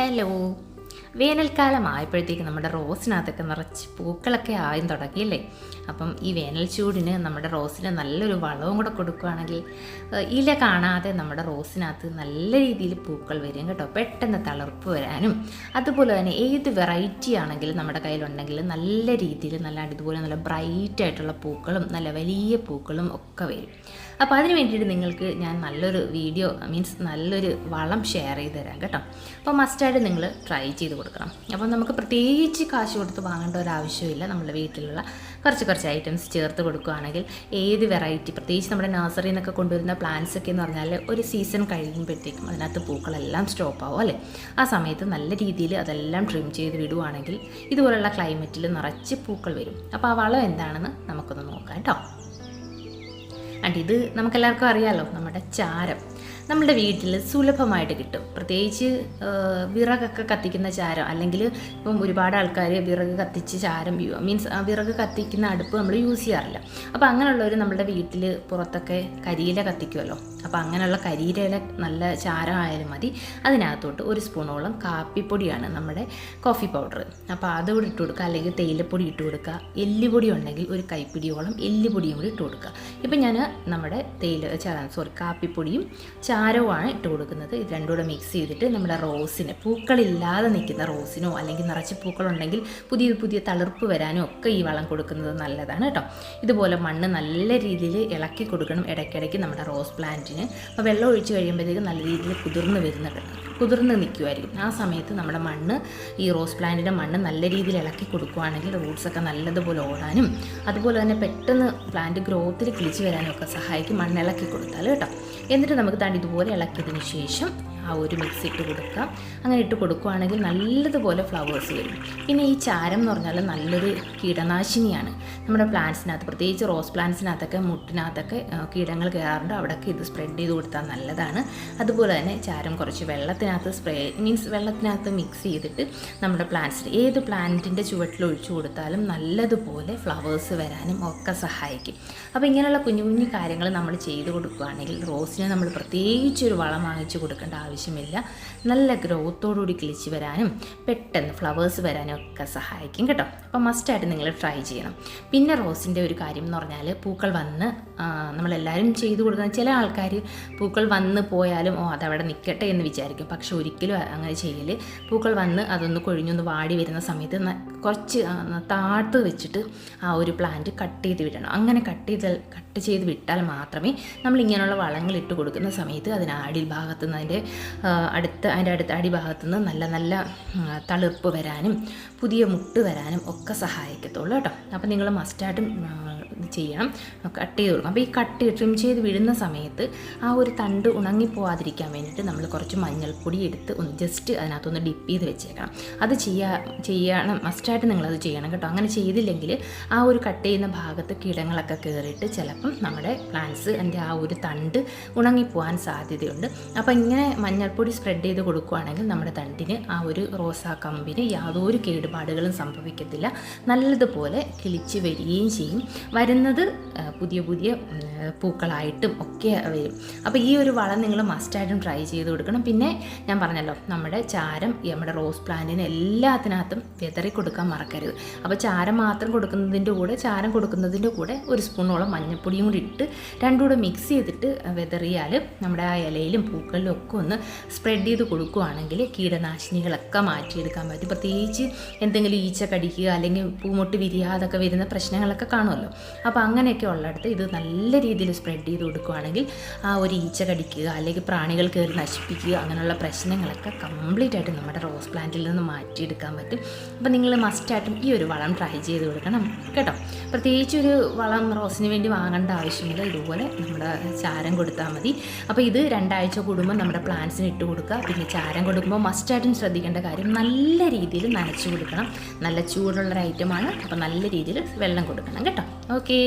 Hello. വേനൽക്കാലം ആയപ്പോഴത്തേക്ക് നമ്മുടെ റോസിനകത്തൊക്കെ നിറച്ച് പൂക്കളൊക്കെ ആയും തുടങ്ങിയില്ലേ? അപ്പം ഈ വേനൽ ചൂടിന് നമ്മുടെ റോസിന് നല്ലൊരു വളവും കൂടെ കൊടുക്കുകയാണെങ്കിൽ ഇല കാണാതെ നമ്മുടെ റോസിനകത്ത് നല്ല രീതിയിൽ പൂക്കൾ വരും കേട്ടോ. പെട്ടെന്ന് തളർപ്പ് വരാനും അതുപോലെ തന്നെ ഏത് വെറൈറ്റി ആണെങ്കിലും നമ്മുടെ കയ്യിലുണ്ടെങ്കിൽ നല്ല രീതിയിൽ നല്ല ഇതുപോലെ നല്ല ബ്രൈറ്റ് ആയിട്ടുള്ള പൂക്കളും നല്ല വലിയ പൂക്കളും ഒക്കെ വരും. അപ്പോൾ അതിന് വേണ്ടിയിട്ട് നിങ്ങൾക്ക് ഞാൻ നല്ലൊരു വീഡിയോ മീൻസ് നല്ലൊരു വളം ഷെയർ ചെയ്ത് തരാം കേട്ടോ. അപ്പോൾ മസ്റ്റായിട്ട് നിങ്ങൾ ട്രൈ ചെയ്ത് കൊടുക്കണം. അപ്പോൾ നമുക്ക് പ്രത്യേകിച്ച് കാശ് കൊടുത്ത് വാങ്ങേണ്ട ഒരു ആവശ്യമില്ല. നമ്മുടെ വീട്ടിലുള്ള കുറച്ച് കുറച്ച് ഐറ്റംസ് ചേർത്ത് കൊടുക്കുകയാണെങ്കിൽ ഏത് വെറൈറ്റി പ്രത്യേകിച്ച് നമ്മുടെ നഴ്സറിയിൽ നിന്നൊക്കെ കൊണ്ടുവരുന്ന പ്ലാന്റ്സ് ഒക്കെ എന്ന് പറഞ്ഞാൽ ഒരു സീസൺ കഴിയുമ്പോഴത്തേക്കും അതിനകത്ത് പൂക്കളെല്ലാം സ്റ്റോപ്പ് ആവും അല്ലേ? ആ സമയത്ത് നല്ല രീതിയിൽ അതെല്ലാം ട്രിം ചെയ്ത് വിടുവാണെങ്കിൽ ഇതുപോലുള്ള ക്ലൈമറ്റിൽ നിറച്ച് പൂക്കൾ വരും. അപ്പോൾ ആ വളം എന്താണെന്ന് നമുക്കൊന്ന് നോക്കാം കേട്ടോ. ആൻഡ് ഇത് നമുക്കെല്ലാവർക്കും അറിയാമല്ലോ നമ്മുടെ ചാരം. നമ്മുടെ വീട്ടിൽ സുലഭമായിട്ട് കിട്ടും. പ്രത്യേകിച്ച് വിറകൊക്കെ കത്തിക്കുന്ന ചാരം അല്ലെങ്കിൽ ഇപ്പം ഒരുപാട് ആൾക്കാർ വിറക് കത്തിച്ച് ചാരം മീൻസ് വിറക് കത്തിക്കുന്ന അടുപ്പ് നമ്മൾ യൂസ് ചെയ്യാറില്ല. അപ്പോൾ അങ്ങനെയുള്ളവർ നമ്മുടെ വീട്ടിൽ പുറത്തൊക്കെ കരിയില കത്തിക്കുമല്ലോ അപ്പോൾ അങ്ങനെയുള്ള കരിയില നല്ല ചാരം ആയാലും മതി. അതിനകത്തോട്ട് ഒരു സ്പൂണോളം കാപ്പിപ്പൊടിയാണ് നമ്മുടെ കോഫി പൗഡർ അപ്പോൾ അതുകൂടി ഇട്ട് കൊടുക്കുക. അല്ലെങ്കിൽ തേയിലപ്പൊടി ഇട്ട് കൊടുക്കുക. എല്ലുപൊടി ഉണ്ടെങ്കിൽ ഒരു കൈപ്പിടിയോളം എല്ലുപൊടിയും കൂടി ഇട്ട് കൊടുക്കുക. ഇപ്പം ഞാൻ നമ്മുടെ തേയില സോറി കാപ്പിപ്പൊടിയും ചാരവുമാണ് ഇട്ട് കൊടുക്കുന്നത്. ഇത് രണ്ടും കൂടെ മിക്സ് ചെയ്തിട്ട് നമ്മുടെ റോസിന് പൂക്കളില്ലാതെ നിൽക്കുന്ന റോസിനോ അല്ലെങ്കിൽ നിറച്ച് പൂക്കളുണ്ടെങ്കിൽ പുതിയ പുതിയ തളിർപ്പ് വരാനും ഒക്കെ ഈ വളം കൊടുക്കുന്നത് നല്ലതാണ് കേട്ടോ. ഇതുപോലെ മണ്ണ് നല്ല രീതിയിൽ ഇളക്കി കൊടുക്കണം ഇടയ്ക്കിടയ്ക്ക് നമ്മുടെ റോസ് പ്ലാന്റിന്. അപ്പോൾ വെള്ളം ഒഴിച്ച് കഴിയുമ്പോഴത്തേക്കും നല്ല രീതിയിൽ കുതിർന്ന് വരുന്നുണ്ട്. കുതിർന്ന് നിൽക്കുമായിരിക്കും ആ സമയത്ത് നമ്മുടെ മണ്ണ് ഈ റോസ് പ്ലാന്റിന്റെ മണ്ണ് നല്ല രീതിയിൽ ഇളക്കി കൊടുക്കുകയാണെങ്കിൽ റൂട്ട്സൊക്കെ നല്ലതുപോലെ ഓടാനും അതുപോലെ തന്നെ പെട്ടെന്ന് പ്ലാന്റ് ഗ്രോത്തിൽ കിളിച്ച് വരാനും ഒക്കെ സഹായിക്കും മണ്ണ് ഇളക്കി കൊടുത്താൽ കേട്ടോ. എന്നിട്ട് നമുക്ക് താണ്ടി ഇതുപോലെ ഇളക്കിയതിന് ശേഷം ആ ഒരു മിക്സ് ഇട്ട് കൊടുക്കുക. അങ്ങനെ ഇട്ട് കൊടുക്കുകയാണെങ്കിൽ നല്ലതുപോലെ ഫ്ലവേഴ്സ് വരും. പിന്നെ ഈ ചാരം എന്ന് പറഞ്ഞാൽ നല്ലൊരു കീടനാശിനിയാണ്. നമ്മുടെ പ്ലാന്റ്സിനകത്ത് പ്രത്യേകിച്ച് റോസ് പ്ലാന്റ്സിനകത്തൊക്കെ മുട്ടിനകത്തൊക്കെ കീടങ്ങൾ കയറാറുണ്ട്. അവിടെയൊക്കെ ഇത് സ്പ്രെഡ് ചെയ്ത് കൊടുത്താൽ നല്ലതാണ്. അതുപോലെ തന്നെ ചാരം കുറച്ച് വെള്ളത്തിനകത്ത് സ്പ്രേ മീൻസ് വെള്ളത്തിനകത്ത് മിക്സ് ചെയ്തിട്ട് നമ്മുടെ പ്ലാന്റ്സിന് ഏത് പ്ലാന്റിന്റെ ചുവട്ടിൽ ഒഴിച്ചു കൊടുത്താലും നല്ലതുപോലെ ഫ്ലവേഴ്സ് വരാനും ഒക്കെ സഹായിക്കും. അപ്പോൾ ഇങ്ങനെയുള്ള കുഞ്ഞു കുഞ്ഞു കാര്യങ്ങൾ നമ്മൾ ചെയ്ത് കൊടുക്കുകയാണെങ്കിൽ റോസിന് നമ്മൾ പ്രത്യേകിച്ച് ഒരു വളം വാങ്ങിച്ചു കൊടുക്കേണ്ട ആവശ്യമില്ല. നല്ല ഗ്രോത്തോടുകൂടി കിളിച്ച് വരാനും പെട്ടെന്ന് ഫ്ലവേഴ്സ് വരാനും ഒക്കെ സഹായിക്കും കേട്ടോ. അപ്പോൾ മസ്റ്റായിട്ട് നിങ്ങൾ ട്രൈ ചെയ്യണം. പിന്നെ റോസിന്റെ ഒരു കാര്യം എന്ന് പറഞ്ഞാൽ പൂക്കൾ വന്ന് നമ്മളെല്ലാവരും ചെയ്തു കൊടുക്കുന്ന ചില ആൾക്കാർ പൂക്കൾ വന്ന് പോയാലും ഓ അതവിടെ നിൽക്കട്ടെ എന്ന് വിചാരിക്കും. പക്ഷെ ഒരിക്കലും അങ്ങനെ ചെയ്യൽ പൂക്കൾ വന്ന് അതൊന്ന് കൊഴിഞ്ഞൊന്ന് വാടി വരുന്ന സമയത്ത് കുറച്ച് താഴ്ത്ത് വെച്ചിട്ട് ആ ഒരു പ്ലാന്റ് കട്ട് ചെയ്ത് വിടണം. അങ്ങനെ കട്ട് ചെയ്ത് കട്ട് ചെയ്ത് വിട്ടാൽ മാത്രമേ നമ്മൾ ഇങ്ങനെയുള്ള വളങ്ങൾ ഇട്ട് കൊടുക്കുന്ന സമയത്ത് അതിന് അടിഭാഗത്തു നിന്ന് അതിന്റെ അടുത്ത അതിന്റെ അടുത്ത അടിഭാഗത്തു നിന്ന് നല്ല നല്ല തളിർപ്പ് വരാനും പുതിയ മുട്ട് വരാനും ഒക്കെ സഹായിക്കത്തുള്ളൂ കേട്ടോ. അപ്പോൾ നിങ്ങൾ മസ്റ്റായിട്ടും ചെയ്യണം. കട്ട് ചെയ്ത് കൊടുക്കണം അപ്പോൾ ഈ കട്ട് ട്രിം ചെയ്ത് വിഴുന്ന സമയത്ത് ആ ഒരു തണ്ട് ഉണങ്ങിപ്പോവാതിരിക്കാൻ വേണ്ടിയിട്ട് നമ്മൾ കുറച്ച് മഞ്ഞൾപ്പൊടി എടുത്ത് ഒന്ന് ജസ്റ്റ് അതിനകത്തൊന്ന് ഡിപ്പ് ചെയ്ത് വെച്ചേക്കണം. അത് ചെയ്യാ ചെയ്യണം. മസ്റ്റായിട്ട് നിങ്ങളത് ചെയ്യണം കേട്ടോ. അങ്ങനെ ചെയ്തില്ലെങ്കിൽ ആ ഒരു കട്ട് ചെയ്യുന്ന ഭാഗത്ത് കീടങ്ങളൊക്കെ കയറിയിട്ട് ചിലപ്പം നമ്മുടെ പ്ലാന്റ്സ് അതിന്റെ ആ ഒരു തണ്ട് ഉണങ്ങിപ്പോവാൻ സാധ്യതയുണ്ട്. അപ്പോൾ ഇങ്ങനെ മഞ്ഞൾപ്പൊടി സ്പ്രെഡ് ചെയ്ത് കൊടുക്കുകയാണെങ്കിൽ നമ്മുടെ തണ്ടിന് ആ ഒരു റോസാ കമ്പിന് യാതൊരു കേടുപാടുകളും സംഭവിക്കത്തില്ല. നല്ലതുപോലെ കിളിച്ച് വരികയും ചെയ്യും. വരുന്നത് പുതിയ പുതിയ പൂക്കളായിട്ടും ഒക്കെ വരും. അപ്പോൾ ഈ ഒരു വളം നിങ്ങൾ മസ്റ്റായിട്ടും ട്രൈ ചെയ്ത് കൊടുക്കണം. പിന്നെ ഞാൻ പറഞ്ഞല്ലോ നമ്മുടെ ചാരം നമ്മുടെ റോസ് പ്ലാന്റിന് എല്ലാത്തിനകത്തും വിതറി കൊടുക്കാൻ മറക്കരുത്. അപ്പോൾ ചാരം മാത്രം കൊടുക്കുന്നതിന്റെ കൂടെ ചാരം കൊടുക്കുന്നതിന്റെ കൂടെ ഒരു സ്പൂണോളം മഞ്ഞൾപ്പൊടിയും കൂടി ഇട്ട് രണ്ടും കൂടെ മിക്സ് ചെയ്തിട്ട് വിതറിയാൽ നമ്മുടെ ആ ഇലയിലും പൂക്കളിലും ഒക്കെ ഒന്ന് സ്പ്രെഡ് ചെയ്ത് കൊടുക്കുകയാണെങ്കിൽ കീടനാശിനികളൊക്കെ മാറ്റിയെടുക്കാൻ പറ്റും. പ്രത്യേകിച്ച് എന്തെങ്കിലും ഈച്ച കടിക്കുക അല്ലെങ്കിൽ പൂമൊട്ട് വിരിയാതൊക്കെ വരുന്ന പ്രശ്നങ്ങളൊക്കെ കാണുമല്ലോ. അപ്പോൾ അങ്ങനെയൊക്കെ ഉള്ളിടത്ത് ഇത് നല്ല രീതിയിൽ സ്പ്രെഡ് ചെയ്ത് കൊടുക്കുകയാണെങ്കിൽ ആ ഒരു ഈച്ച കടിക്കുക അല്ലെങ്കിൽ പ്രാണികൾ കയറി നശിപ്പിക്കുക അങ്ങനെയുള്ള പ്രശ്നങ്ങളൊക്കെ കംപ്ലീറ്റ് ആയിട്ട് നമ്മുടെ റോസ് പ്ലാന്റിൽ നിന്ന് മാറ്റിയെടുക്കാൻ പറ്റും. അപ്പോൾ നിങ്ങൾ മസ്റ്റായിട്ടും ഈ ഒരു വളം ട്രൈ ചെയ്ത് കൊടുക്കണം കേട്ടോ. പ്രത്യേകിച്ച് ഒരു വളം റോസിന് വേണ്ടി വാങ്ങേണ്ട ആവശ്യമില്ല. ഇതുപോലെ നമ്മുടെ ചാരം കൊടുത്താൽ മതി. അപ്പോൾ ഇത് രണ്ടാഴ്ച കൂടുമ്പോൾ നമ്മുടെ പ്ലാന്റ്സിന് ഇട്ട് കൊടുക്കുക. പിന്നെ ചാരം കൊടുക്കുമ്പോൾ മസ്റ്റായിട്ടും ശ്രദ്ധിക്കേണ്ട കാര്യം നല്ല രീതിയിൽ നനച്ചു കൊടുക്കണം. നല്ല ചൂടുള്ള ഒരു ഐറ്റമാണ് അപ്പോൾ നല്ല രീതിയിൽ വെള്ളം കൊടുക്കണം കേട്ടോ. ഓക്കേ